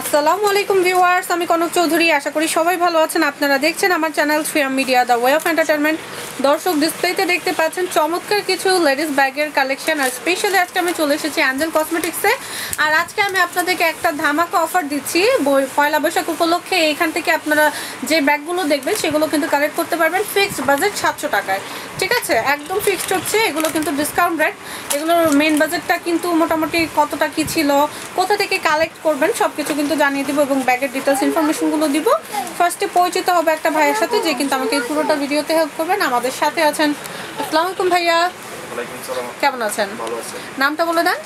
আসসালামু আলাইকুম ভিউয়ার্স, আমি কনক চৌধুরী। আশা করি সবাই ভালো আছেন। আপনারা দেখছেন আমার channel Shriyam media, the way of entertainment দর্শক ডিসপ্লেতে দেখতে পাচ্ছেন চমৎকার কিছু লেডিস ব্যাগের কালেকশন আর স্পেশালি আজকে আমি চলে এসেছি অ্যাঞ্জেল কসমেটিক্সে আর আজকে আমি আপনাদেরকে একটা ধামাকা অফার দিচ্ছি পয়লা বৈশাখ উপলক্ষে। এইখান থেকে আপনারা যে ব্যাগগুলো দেখবেন, সেগুলো কিন্তু কালেক্ট করতে পারবেন ফিক্সড বাজেট সাতশো টাকায়। ঠিক আছে? একদম ফিক্সড হচ্ছে, এগুলো কিন্তু ডিসকাউন্ট রেট এগুলোর মেন বাজেটটা কিন্তু মোটামুটি কতটা কি ছিল, কোথা থেকে কালেক্ট করবেন সব কিছু কিন্তু জানিয়ে দিব এবং ব্যাগের ডিটেলস ইনফরমেশনগুলো দিব। ফার্স্টে পরিচিত হবে একটা ভাইয়ের সাথে যে কিন্তু আমাকে পুরোটা ভিডিওতে হেল্প করবেন। আমাদের সাথে আছেন। আসসালামু আলাইকুম ভাইয়া। কেমন আছেন? নামটা বলে দেন।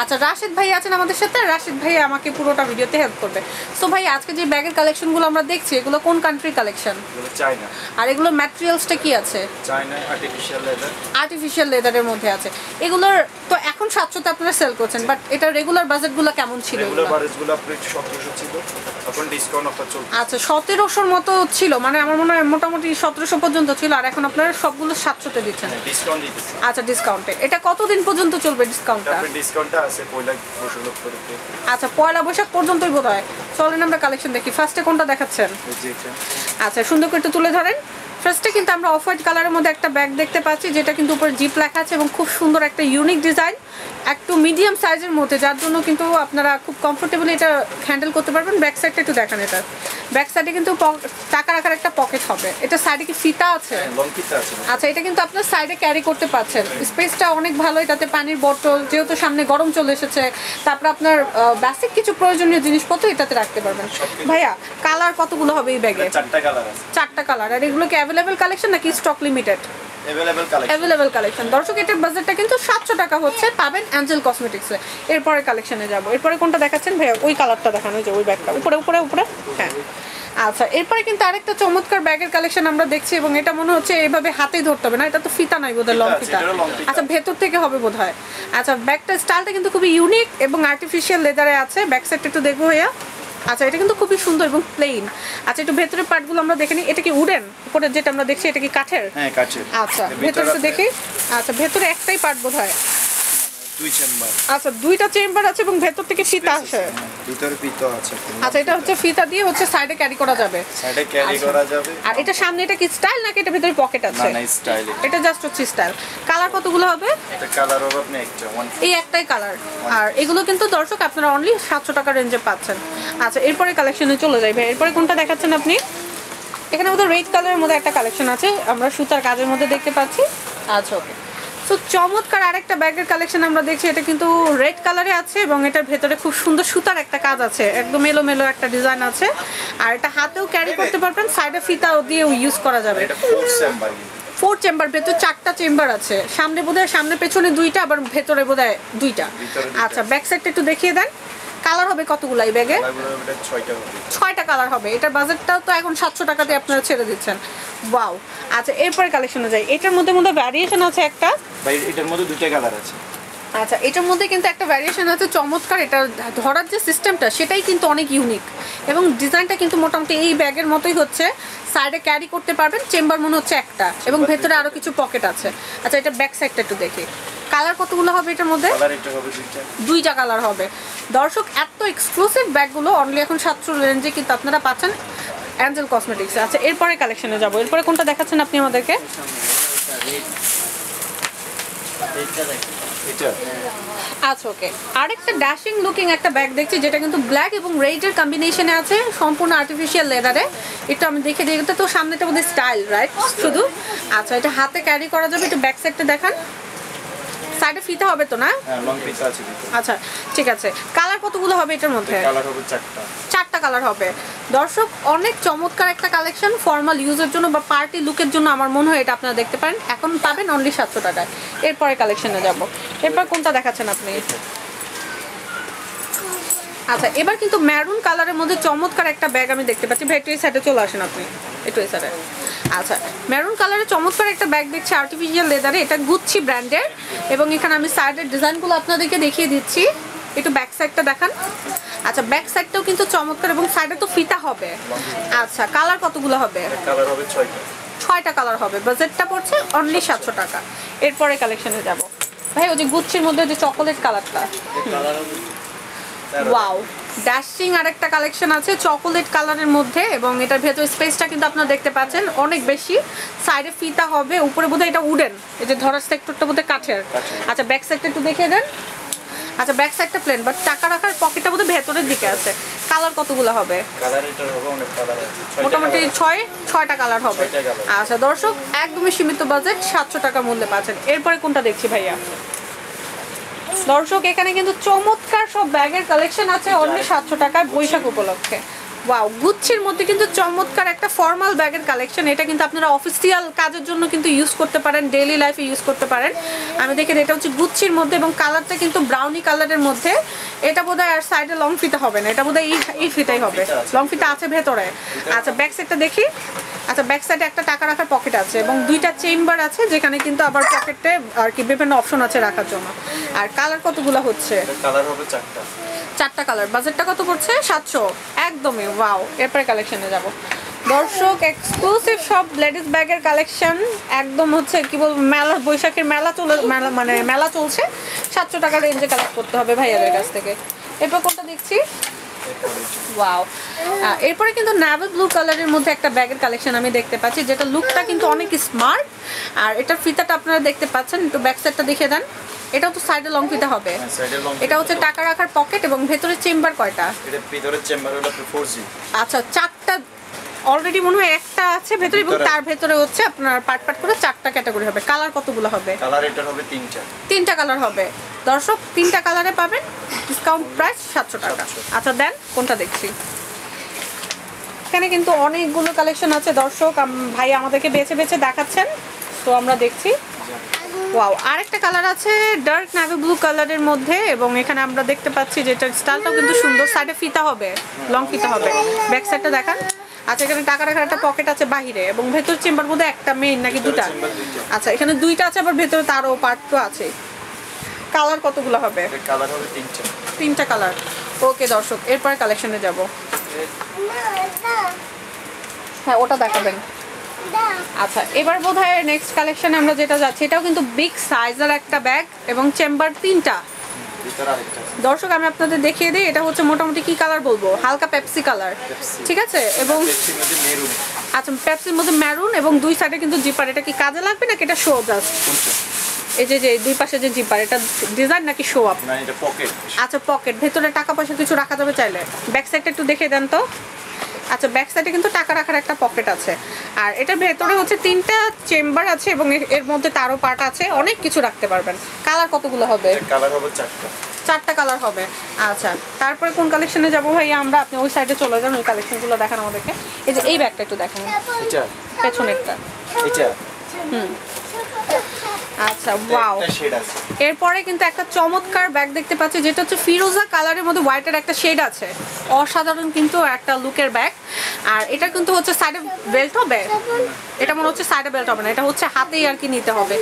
আচ্ছা রাশিদ ভাই আছেন আমাদের সাথে। রাশিদ ভাই আমাকে পুরোটা ভিডিওতে হেল্প করবে। সো ভাই আজকে যে ব্যাগের কালেকশনগুলো আমরা দেখছি এগুলো কোন কান্ট্রির কালেকশন এগুলো চায়না। আর এগুলোর ম্যাটেরিয়ালসটা কি আছে? চায়না আর্টিফিশিয়াল লেদার আর্টিফিশিয়াল লেদারের মধ্যে আছে। এগুলোর তো এখন সাতশোতে আপনারা সেল করছেন বাট এটা রেগুলার বাজেটগুলো কেমন ছিল রেগুলার? বারেজগুলো আপনার সতেরোশো ছিল এখন ডিসকাউন্ট অফার চলছে। আচ্ছা সতেরোশোর মতো ছিল মানে আমার মনে হয় মোটামুটি সতেরোশো পর্যন্ত ছিল আর এখন আপনারা সবগুলো সাতশোতে দিচ্ছেন। ডিসকাউন্ট দিতেছে। আচ্ছা ডিসকাউন্টে এটা কতদিন পর্যন্ত চলবে ডিসকাউন্টটা তারপরে ডিসকাউন্টটা আছে পয়লা লোক করে আচ্ছা পয়লা বৈশাখ পর্যন্তই বোধ হয় চলেন আমরা কালেকশন দেখি। ফার্স্টে কোনটা দেখাচ্ছেন? আচ্ছা সুন্দর করে একটু তুলে ধরেন। ফার্স্টে কিন্তু আমরা অফ হোয়াইট কালারের মধ্যে একটা ব্যাগ দেখতে পাচ্ছি, যেটা কিন্তু উপরে জিপ লেখা আছে এবং খুব সুন্দর একটা ইউনিক ডিজাইন একটু মিডিয়াম সাইজের মধ্যে, যার জন্য কিন্তু আপনারা খুব কমফোর্টেবলি এটা হ্যান্ডেল করতে পারবেন। ব্যাক সাইডটা একটু দেখান এটা। ব্যাক সাইডে কিন্তু টাকা রাখার একটা পকেট হবে। এটা সাইডে কি ফিতা আছে? আচ্ছা এটা কিন্তু আপনার সাইডে ক্যারি করতে পারছেন। স্পেসটা অনেক ভালো এটাতে পানির বোতল যেহেতু সামনে গরম চলে এসেছে তারপর আপনার বেসিক কিছু প্রয়োজনীয় জিনিসপত্র এটাতে রাখতে পারবেন। ভাইয়া কালার কতগুলো হবে এই ব্যাগে চারটা কালার আছে। চারটা কালার আর এগুলো কি অ্যাভেলেবেল কালেকশন নাকি stock limited available available collection দর্শক এটার বাজেটটা কিন্তু সাতশো টাকা হচ্ছে পাবেন অ্যাঞ্জেল কসমেটিক্সে এরপরে কালেকশনে যাব। এরপরে কোনটা দেখাচ্ছেন? ভাইয়া ওই কালারটা দেখানো যে ওই ব্যাগটা উপরে উপরে উপরে? হ্যাঁ। আচ্ছা এরপরে কিন্তু আরেকটা চমৎকার ব্যাগের কালেকশন আমরা দেখছি এবং এটা মনে হচ্ছে এইভাবে হাতেই ধরতে হবে না। এটা তো ফিতা নাই বোধহয় লং ফিতা। আচ্ছা ভেতর থেকে হবে বোধ হয় আচ্ছা ব্যাগটা স্টাইলটা কিন্তু খুবই ইউনিক এবং আর্টিফিশিয়াল লেদারে আছে। ব্যাক সাইডটা একটু দেখব ভাইয়া। আচ্ছা এটা কিন্তু খুবই সুন্দর এবং প্লেন আচ্ছা একটু ভেতরের পার্টগুলো আমরা দেখে নিই। এটা কি উডেন উপরে যেটা আমরা দেখছি এটা কি কাঠের? হ্যাঁ কাঠের। আচ্ছা ভেতরে দেখি। আচ্ছা ভেতরে একটাই পার্ট বোধ হয় দুই চেম্বার। আচ্ছা দুইটা চেম্বার আছে এবং ভেতর থেকে ফিতা আসে ভিতরে পিতো আছে। আচ্ছা এটা হচ্ছে ফিতা দিয়ে হচ্ছে সাইডে ক্যারি করা যাবে। সাইডে ক্যারি আচ্ছা। করা যাবে। আর এটা সামনে এটা কি স্টাইল নাকি এটা ভেতরে পকেট আছে? না না স্টাইল এটা। জাস্ট হচ্ছে স্টাইল কালার কতগুলো হবে? এটা কালার হবে আপনি একটা এই একটাই কালার আর এগুলো কিন্তু দর্শক আপনারা অনলি সাতশো টাকা রেঞ্জে পাচ্ছেন। আচ্ছা এরপরে কালেকশনে চলে যাই ভাই। এরপরে কোনটা দেখাচ্ছেন আপনি? এখানে আমাদের রেড কালারের মধ্যে একটা কালেকশন আছে। আমরা সুতার কাজের মধ্যে দেখতে পাচ্ছি। আচ্ছা ওকে তো চমৎকার আরেকটা ব্যাগের কালেকশন আমরা দেখছি এটা কিন্তু রেড কালারে আছে এবং এটার ভেতরে খুব সুন্দর সুতার একটা কাজ আছে। একদম এলো মেলো একটা ডিজাইন আছে। আর এটা হাতেও ক্যারি করতে পারবেন সাইডে ফিতাও দিয়ে ইউজ করা যাবে। ফোর চেম্বার ভেতর চারটা চেম্বার আছে। সামনে বোধহয় সামনে পেছনে দুইটা আবার ভেতরে বোধহয় দুইটা। আচ্ছা ব্যাক সাইডটা একটু দেখিয়ে দেন। কালার হবে কতগুলো এই ব্যাগে? ছয়টা কালার হবে। এটার বাজেটটাও তো এখন সাতশো টাকা দিয়ে আপনারা ছেড়ে দিচ্ছেন। ওয়াও আচ্ছা এরপরে কালেকশনে যাই। এটার মধ্যে মধ্যে ভ্যারিয়েশন আছে একটা? এটার মধ্যে দুইটা কালার আছে। আচ্ছা এটার মধ্যে কিন্তু একটা ভ্যারিয়েশন আছে চমৎকার। এটা ধরার যে সিস্টেমটা সেটাই কিন্তু অনেক ইউনিক এবং ডিজাইনটা কিন্তু মোটামুটি এই ব্যাগের মতোই হচ্ছে। সাইডে ক্যারি করতে পারবেন চেম্বার মনে হচ্ছে একটা। এবং ভেতরে আরও কিছু পকেট আছে। আচ্ছা এটা ব্যাক সাইডটা একটু দেখি। কালার কতগুলো হবে এটার মধ্যে? দুইটা। কালার হবে। দর্শক এত এক্সক্লুসিভ ব্যাগগুলো অনলি এখন সাতশো রেঞ্জে কিন্তু আপনারা পাচ্ছেন অ্যাঞ্জেল কসমেটিক্স আচ্ছা এরপরে কালেকশনে যাব। এরপরে কোনটা দেখাচ্ছেন আপনি আমাদেরকে? আচ্ছা ওকে আরেকটা ড্যাশিং লুকিং একটা ব্যাগ দেখছি যেটা কিন্তু ব্ল্যাক এবং রেডের কম্বিনেশনে আছে সম্পূর্ণ আর্টিফিশিয়াল লেদারে এটা আমি দেখে তো সামনেটা বোধহয় স্টাইল রাইট শুধু? আচ্ছা এটা হাতে ক্যারি করা যাবে একটু ব্যাক সাইডটা দেখান। সাইডে ফিতে হবে তো না? হ্যাঁ লং পিস আছে আচ্ছা ঠিক আছে। কালার কতগুলো হবে এটার মধ্যে? কালার হবে চারটা। চারটা কালার হবে। দর্শক অনেক চমৎকার একটা কালেকশন ফর্মাল ইউজের জন্য বা পার্টি লুকের জন্য আমার মনে হয় এটা আপনারা দেখতে পারেন। এখন পাবেন অনলি সাতশো টাকায়। এরপরে কালেকশনে যাব। এরপর কোনটা দেখাচ্ছেন আপনি? আচ্ছা এবার কিন্তু ম্যারুন কালারের মধ্যে চমৎকার একটা ব্যাগ আমি দেখতে পাচ্ছি। ভাই একটু এই সাইডে চলে আসেন আপনি। একটু এই সাইডে আচ্ছা মেরুন কালারের চমৎকার একটা ব্যাগ দেখছি আর্টিফিশিয়াল লেদারে এটা গুচ্ছি ব্র্যান্ডের এবং এখানে আমি সাইডের ডিজাইনগুলো আপনাদেরকে দেখিয়ে দিচ্ছি। একটু ব্যাক সাইডটা দেখান। আচ্ছা ব্যাক সাইডটাও কিন্তু চমৎকার এবং সাইডে তো ফিতা হবে। আচ্ছা কালার কতগুলো হবে? কালার হবে ছয়টা। ছয়টা কালার হবে। বাজেটটা পড়ছে অনলি সাতশো টাকা। এরপরে কালেকশনে যাব। ভাই ওই যে গুচ্ছির মধ্যে যে চকোলেট কালারটা কালার। ওয়াও ড্যাশিং আর একটা কালেকশন আছে চকোলেট কালারের মধ্যে এবং এটার ভেতর স্পেসটা কিন্তু আপনারা দেখতে পাচ্ছেন অনেক বেশি। সাইডে ফিতা হবে উপরে বোধহয় এটা উডেন এই যে ধরার সেক্টরটা বোধহয় কাঠের। আচ্ছা ব্যাক সাইডটা একটু দেখিয়ে দেন। আচ্ছা ব্যাক সাইডটা প্লেন বাট টাকা রাখার পকেটটা বোধহয় ভেতরের দিকে আছে। কালার কতগুলো হবে? কালার এটার হবে অনেক কালার আছে। মোটামুটি। ছয় ছয়টা কালার হবে। আচ্ছা দর্শক একদমই সীমিত বাজেট সাতশো টাকা মূল্যে পাচ্ছেন। এরপরে কোনটা দেখছি ভাইয়া? দর্শক এখানে কিন্তু চমৎকার সব ব্যাগের কালেকশন আছে। অন্য সাতশো টাকায় বৈশাখ উপলক্ষে। ওয়াও গুচ্ছির মধ্যে কিন্তু চমৎকার একটা ফর্মাল ব্যাগের কালেকশন এটা কিন্তু আপনারা অফিসিয়াল কাজের জন্য কিন্তু ইউজ করতে পারেন ডেইলি লাইফে ইউজ করতে পারেন। আমি দেখি এটা হচ্ছে গুচ্ছির মধ্যে এবং কালারটা কিন্তু ব্রাউনি কালারের মধ্যে। এটা বোধহয় আর সাইডে লং ফিতা হবে না এটা বোধহয় এই এই ফিতাই হবে। লং ফিতা আছে ভেতরে। আচ্ছা ব্যাক সাইডটা দেখি। আচ্ছা ব্যাক সাইডে একটা টাকা রাখার পকেট আছে এবং দুইটা চেম্বার আছে যেখানে কিন্তু আবার পকেটে আর কি বিভিন্ন অপশন আছে রাখার জন্য। আর কালার কতগুলো হচ্ছে? কালার হবে চারটা। চারটা কালার বাজেটটা কত পড়ছে? সাতশো। একদমই ওয়াও এরপরে কালেকশনে যাব। দর্শক এক্সক্লুসিভ সব লেডিস ব্যাগের কালেকশন একদম হচ্ছে, কি বলব, মেলা, বৈশাখের মেলা চলে, মেলা মানে মেলা চলছে। সাতশো টাকার রেঞ্জে কালেক্ট করতে হবে ভাইয়াদের কাছ থেকে। এরপর কোনটা দেখছি। ওয়াও এরপরে কিন্তু নাভি ব্লু কালারের মধ্যে একটা ব্যাগের কালেকশন আমি দেখতে পাচ্ছি, যেটা লুকটা কিন্তু অনেক স্মার্ট আর এটার ফিতাটা আপনারা দেখতে পাচ্ছেন, একটু ব্যাক সাইডটা দেখিয়ে দেন। এটাও তো সাইডে লং ফিতা হবে। হ্যাঁ, এটা হচ্ছে টাকা রাখার পকেট এবং ভেতরের চেম্বার কয়টা? এটার ভিতরের চেম্বার হলো ফোর আচ্ছা চারটা অলরেডি মনে হয় একটা আছে ভেতরে এবং তার ভেতরে হচ্ছে আপনার পার্ট পার্ট করে চারটা ক্যাটাগরি হবে। কালার কতগুলো হবে? কালার এটার হবে তিনটা। তিনটা কালার হবে। দর্শক তিনটা কালারে পাবেন ডিসকাউন্ট প্রাইস সাতশো টাকা। আচ্ছা দেন কোনটা দেখছি। এখানে কিন্তু অনেকগুলো কালেকশন আছে। দর্শক ভাই আমাদেরকে বেছে বেছে দেখাচ্ছেন। তো আমরা দেখছি। ওয়াও আরেকটা কালার আছে ডার্ক নাভি ব্লু কালারের মধ্যে এবং এখানে আমরা দেখতে পাচ্ছি যে এটার স্টাইলটাও কিন্তু সুন্দর। সাইডে ফিতা হবে লং ফিতা হবে। ব্যাক সাইডটা দেখান। আচ্ছা এখানে টাকা রাখার একটা পকেট আছে বাহিরে এবং ভেতর চেম্বার মধ্যে একটা মেইন নাকি দুটা। আচ্ছা এখানে দুইটা আছে আবার ভেতরে তারও পার্ট তো আছে। কালার কতগুলো হবে? কালার হবে তিনটা। তিনটা কালার ওকে দর্শক এরপরে কালেকশনে যাব। হ্যাঁ ওটা দেখাবেন। আচ্ছা এবার বোধ হয় নেক্সট কালেকশনে আমরা যেটা যাচ্ছি এটাও কিন্তু বিগ সাইজের একটা ব্যাগ এবং চেম্বার তিনটা। দর্শক আমি আপনাদের দেখিয়ে দিই এটা হচ্ছে মোটামুটি কি কালার বলব? হালকা পেপসি কালার ঠিক আছে? এবং আচ্ছা পেপসির মধ্যে ম্যারুন এবং দুই সাইডে কিন্তু জিপার এটা কি কাজে লাগবে নাকি এটা শো জাস্ট এই যে যে দুই পাশে যে জিপার এটা ডিজাইন নাকি শো আপ আচ্ছা পকেট ভেতরে টাকা পয়সা কিছু রাখা যাবে চাইলে। ব্যাক সাইডটা একটু দেখে দেন তো। আচ্ছা ব্যাক সাইডে কিন্তু টাকা রাখার একটা পকেট আছে। আর এটার ভেতরে হচ্ছে তিনটা চেম্বার আছে এবং এর- মধ্যে তারও পার্ট আছে। অনেক কিছু রাখতে পারবেন। কালার কতগুলো হবে? কালার হবে চারটা। চারটা কালার হবে। আচ্ছা তারপরে কোন কালেকশনে যাব ভাইয়া? আমরা আপনি ওই সাইডে চলে যান ওই কালেকশনগুলো দেখান আমাদেরকে। এই যে এই ব্যাগটা একটু দেখেন। পেছনেরটা। এটা। আচ্ছা ওয়াও একটা এরপরে কিন্তু একটা চমৎকার ব্যাগ দেখতে পাচ্ছি যেটা হচ্ছে ফিরোজা কালারের মধ্যে হোয়াইটের একটা শেড আছে। অসাধারণ কিন্তু একটা লুকের ব্যাগ আর এটা কিন্তু হচ্ছে সাইডে বেল্ট হবে? এটা মনে হচ্ছে সাইডে বেল্ট হবে না এটা হচ্ছে হাতেই আর কি নিতে হবে।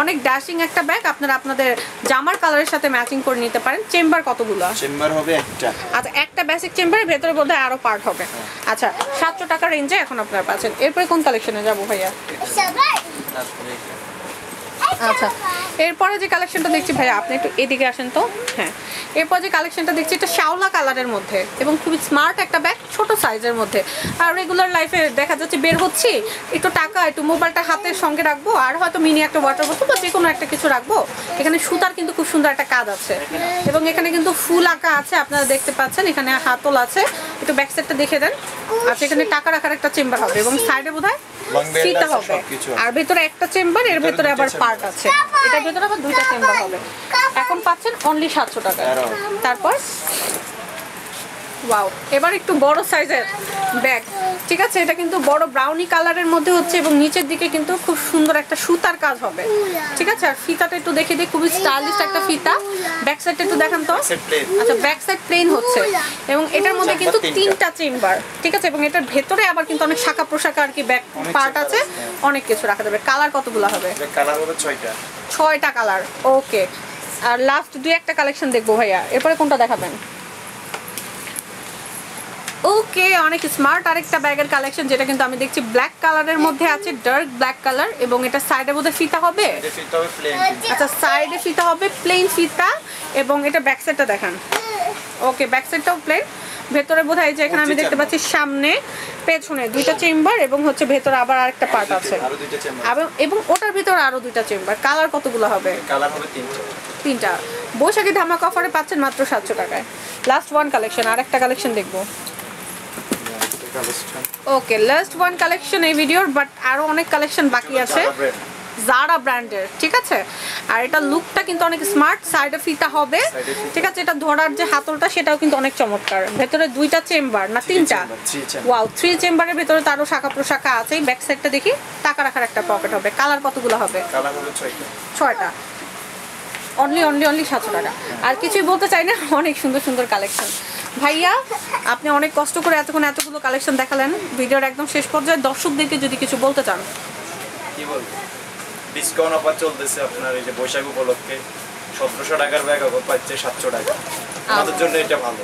অনেক ড্যাশিং একটা ব্যাগ আপনারা আপনাদের জামার কালারের সাথে ম্যাচিং করে নিতে পারেন। চেম্বার কতগুলো? চেম্বার হবে একটা। আচ্ছা একটা বেসিক চেম্বারের ভেতরে বোধহয় আরও পার্ট হবে। আচ্ছা সাতশো টাকা রেঞ্জে এখন আপনারা পাচ্ছেন। এরপরে কোন কালেকশনে যাব ভাইয়া। আচ্ছা এরপরে যে কালেকশনটা দেখছি, ভাইয়া, আপনি একটু এদিকে আসেন তো। হ্যাঁ এরপর যে কালেকশনটা দেখছি, এটা শ্যাওলা কালারের মধ্যে এবং খুবই স্মার্ট একটা ব্যাগ ছোট সাইজের মধ্যে। আর রেগুলার লাইফে দেখা যাচ্ছে বের হচ্ছি একটু টাকা একটু মোবাইলটা হাতের সঙ্গে রাখব আর হয়তো মিনি একটা ওয়াটার বোতল বা যে কোনো একটা কিছু রাখব। এখানে সুতার কিন্তু খুব সুন্দর একটা কাজ আছে। এবং এখানে কিন্তু ফুল আঁকা আছে আপনারা দেখতে পাচ্ছেন এখানে হাতল আছে। একটু ব্যাক সাইডটা দেখে দেন। আচ্ছা এখানে টাকা রাখার একটা চেম্বার হবে এবং সাইডে বোধ হয় হবে। আর ভেতরে একটা চেম্বার এর ভেতরে আবার পার্ট আছে। এটার ভেতরে আবার দুইটা চেম্বার হবে। এখন পাচ্ছেন অনলি সাতশো টাকা তারপর ওয়াও এবার একটু বড় সাইজের ব্যাগ ঠিক আছে? এটা কিন্তু বড় ব্রাউনি কালারের মধ্যে হচ্ছে এবং নিচের দিকে কিন্তু খুব সুন্দর একটা সুতার কাজ হবে। ঠিক আছে? আর ফিতাটা একটু দেখে দিই খুবই স্টাইলিশ একটা ফিতা। ব্যাক সাইডটা একটু দেখান তো। আচ্ছা ব্যাক সাইড প্লেন হচ্ছে। এবং এটার মধ্যে কিন্তু তিনটা। চেম্বার ঠিক আছে? এবং এটার ভেতরে আবার কিন্তু অনেক শাখা প্রশাখা আর কি ব্যাক পার্ট আছে। হ্যাঁ। অনেক কিছু রাখা যাবে। কালার কতগুলো হবে? কালার হবে ছয়টা। ছয়টা কালার ওকে আর লাস্ট দুই একটা কালেকশন দেখব ভাইয়া। এরপরে কোনটা দেখাবেন? ওকে অনেক স্মার্ট আরেকটা ব্যাগের কালেকশন যেটা কিন্তু আমি দেখছি ব্ল্যাক কালারের মধ্যে আছে ডার্ক ব্ল্যাক কালার এবং এটা সাইডে বোধহয় ফিতা হবে? আচ্ছা সাইডে ফিতা হবে প্লেন ফিতা এবং এটা ব্যাক সাইডটা দেখান। ওকে ব্যাক সাইডটাও প্লেন ভেতরে বোধহয় এই যে এখানে আমি দেখতে পাচ্ছি সামনে পেছনে দুইটা চেম্বার এবং হচ্ছে ভেতরে আবার আরেকটা পার্ট আছে। আরও দুইটা চেম্বার এবং- এবং ওটার ভিতরে আরও দুইটা চেম্বার কালার কতগুলো হবে? কালার হবে তিনটা। তিনটা। বৈশাখী ধামাকা অফারে পাচ্ছেন মাত্র সাতশো টাকায়। লাস্ট ওয়ান কালেকশন আর একটা কালেকশন দেখব। Collection okay last one collection এই ভিডিওর বাট আরও অনেক কালেকশন বাকি আছে। জারা ব্র্যান্ডের ঠিক আছে? আর এটা লুকটা কিন্তু অনেক স্মার্ট সাইডে ফিতা হবে। ঠিক আছে এটা ধরার যে হাতলটা সেটাও কিন্তু অনেক চমৎকার। ভেতরে দুইটা চেম্বার না তিনটা? ওয়াও থ্রি চেম্বারের ভেতরে তারও শাখা প্রশাখা আছে ব্যাক সাইডটা দেখি টাকা রাখার একটা পকেট হবে। কালার কতগুলো হবে? ছয়টা। অনলি অনলি অনলি সাতশো টাকা। আর কিছুই বলতে চাই না অনেক সুন্দর সুন্দর কালেকশন ভাইয়া আপনি অনেক কষ্ট করে এতক্ষণ এতগুলো কালেকশন দেখালেন। ভিডিওর একদম শেষ পর্যায়ে দর্শকদেরকে যদি কিছু বলতে চান। কি বলব ডিসকাউন্ট অফার চলতেছে আপনার এই যে বৈশাখ উপলক্ষে। সতেরোশো টাকার ব্যাগ এখন পাচ্ছে সাতশো টাকা। আমাদের জন্য এটা ভালো।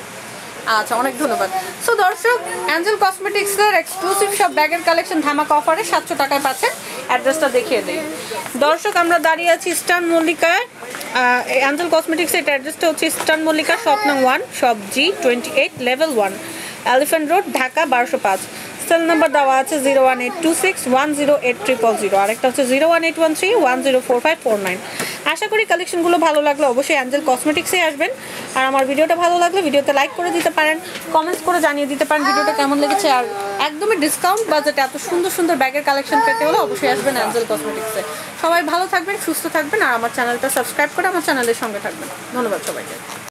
আচ্ছা অনেক ধন্যবাদ। সো দর্শক অ্যাঞ্জেল কসমেটিক্সের এক্সক্লুসিভ সব ব্যাগের কালেকশন ধামাকা অফারে সাতশো টাকায় পাচ্ছেন। অ্যাড্রেসটা দেখিয়ে দিই। দর্শক, আমরা দাঁড়িয়ে আছি ইস্টার্ন মল্লিকায় অ্যাঞ্জেল কসমেটিক্সের অ্যাড্রেসটা হচ্ছে ইস্টার্ন মল্লিকা, শপ নং one, shop G twenty eight level one elephant road Dhaka, বারোশো পাঁচ। সেল নাম্বার দেওয়া আছে zero one eight two six one zero eight triple zero আরেকটা হচ্ছে zero one eight one three one zero four five four nine আশা করি কালেকশনগুলো ভালো লাগলে অবশ্যই অ্যাঞ্জেল কসমেটিক্সে আসবেন। আর আমার ভিডিওটা ভালো লাগলে ভিডিওতে লাইক করে দিতে পারেন কমেন্টস করে জানিয়ে দিতে পারেন ভিডিওটা কেমন লেগেছে। আর একদমই ডিসকাউন্ট বাজেটে এত সুন্দর সুন্দর ব্যাগের কালেকশন পেতে হলে অবশ্যই আসবেন অ্যাঞ্জেল কসমেটিক্সে সবাই ভালো থাকবেন, সুস্থ থাকবেন, আর আমার চ্যানেলটা সাবস্ক্রাইব করে আমার চ্যানেলের সঙ্গে থাকবেন। ধন্যবাদ সবাইকে।